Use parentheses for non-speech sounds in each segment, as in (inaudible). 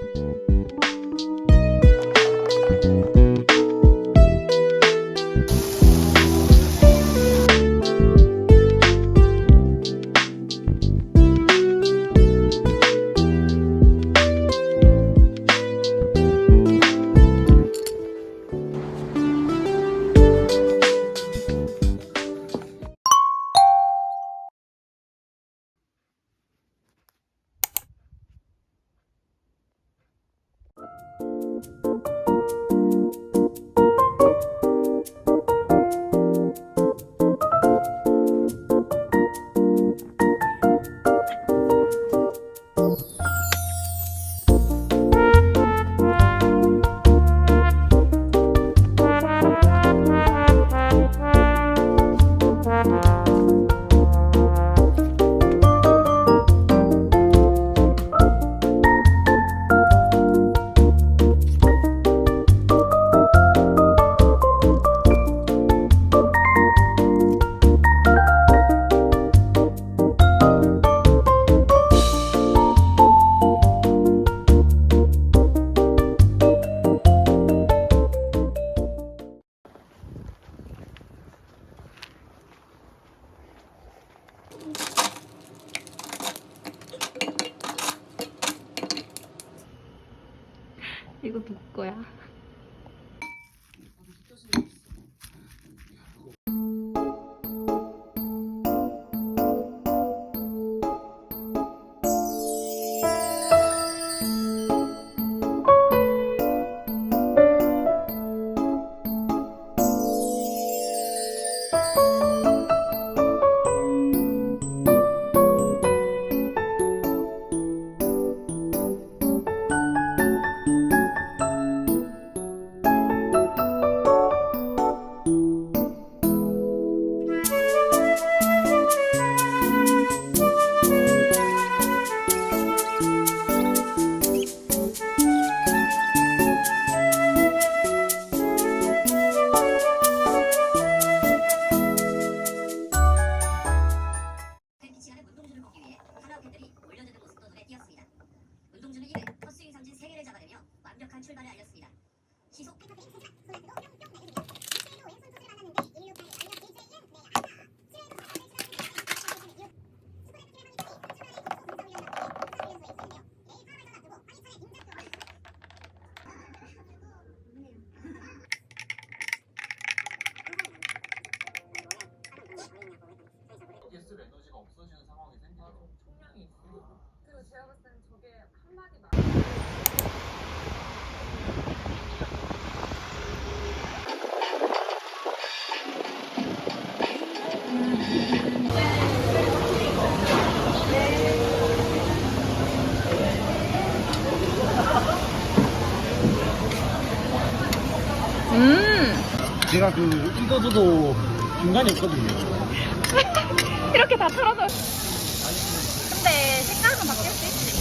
이 쓸 에너지가 없어지는 상황이 생기더라고요. 총량이 있고 그리고 제가 봤을 때는 저게 한마디 말 (laughs) 제가 그 익어줘도 중간이 없거든요. 이렇게 다 털어져. 근데 색깔은 바뀔 수 있지.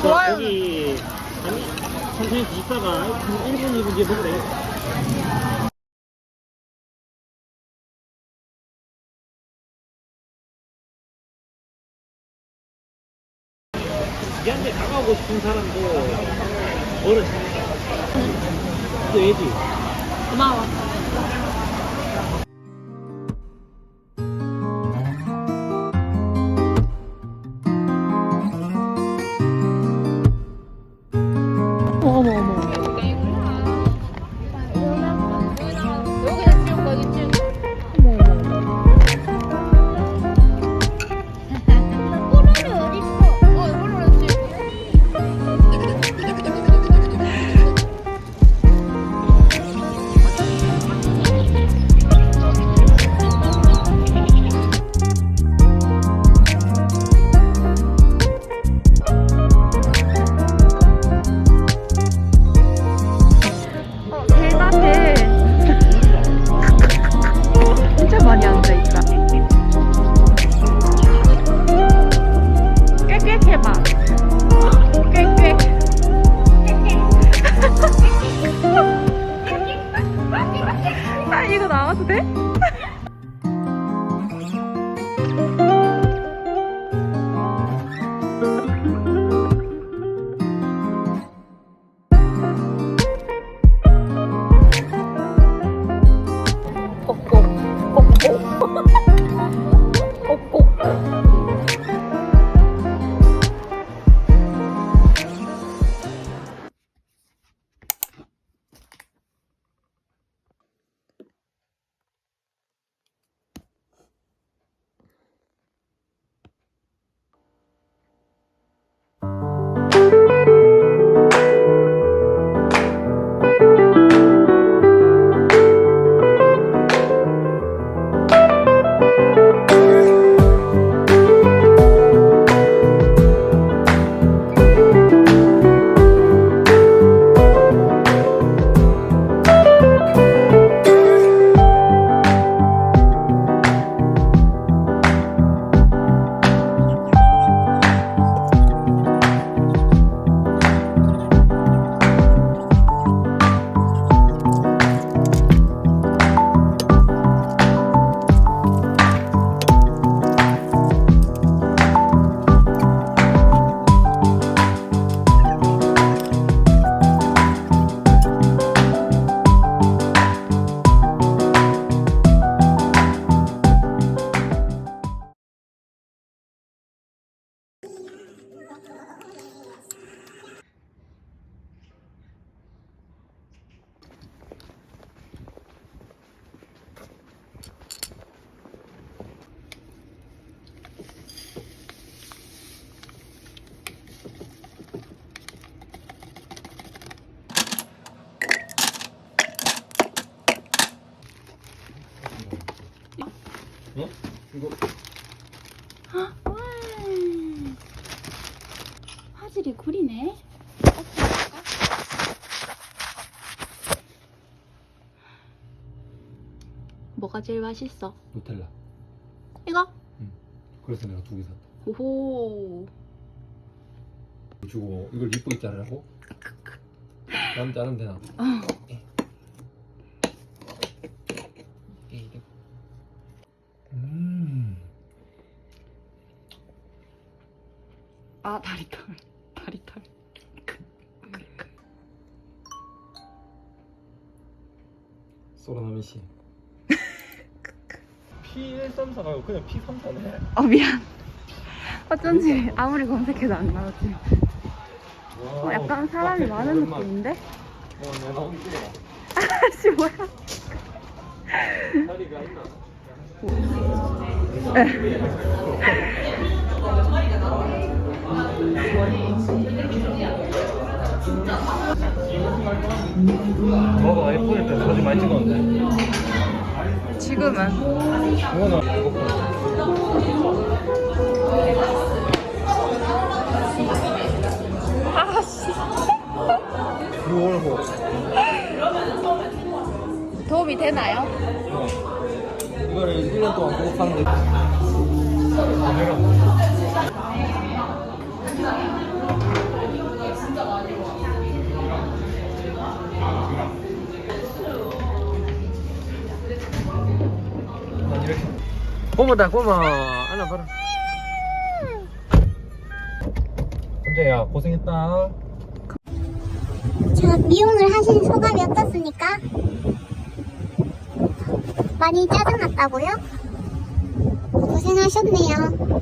좋아요. 여기 아니 천천히 드시다가 한 1분 2분 뒤에 먹으면 되겠다. 얘한테 다가오고 싶은 사람도 어렵습니다. 이거 왜지? 고마워. 제일 맛있어? 누텔라. 이거? 그래서 내가 두 개 샀다. 오호. 주고 이걸 이쁘게 자르라고? 남 자르면 되나? 음. 아 다리털. 다리털. 소라나미 씨. P134 말고 그냥 P34네. 어 미안. 어쩐지 아무리 검색해도 안 나오지. 어, 약간 사람이 많은 느낌인데? 어, 내가 나오기 싫어. (laughs) 아씨 뭐야? 다리가 있나? 아이폰일 때 사진 많이 찍었는데 지금은. 아씨. 뭐 도움이 되나요? 이거를 1년 동안 보고 파는데 (laughs) 꼬마다 꼬마 안아봐라 혼자야 고생했다 자, 미용을 하신 소감이 어떻습니까? 많이 짜증났다고요? 고생하셨네요.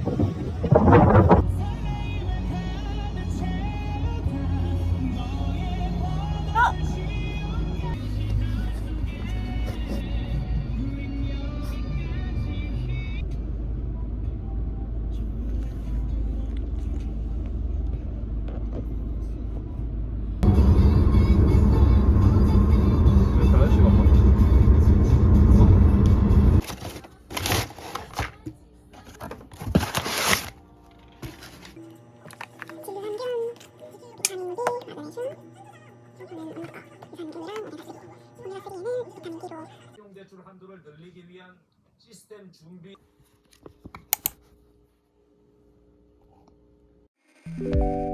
Música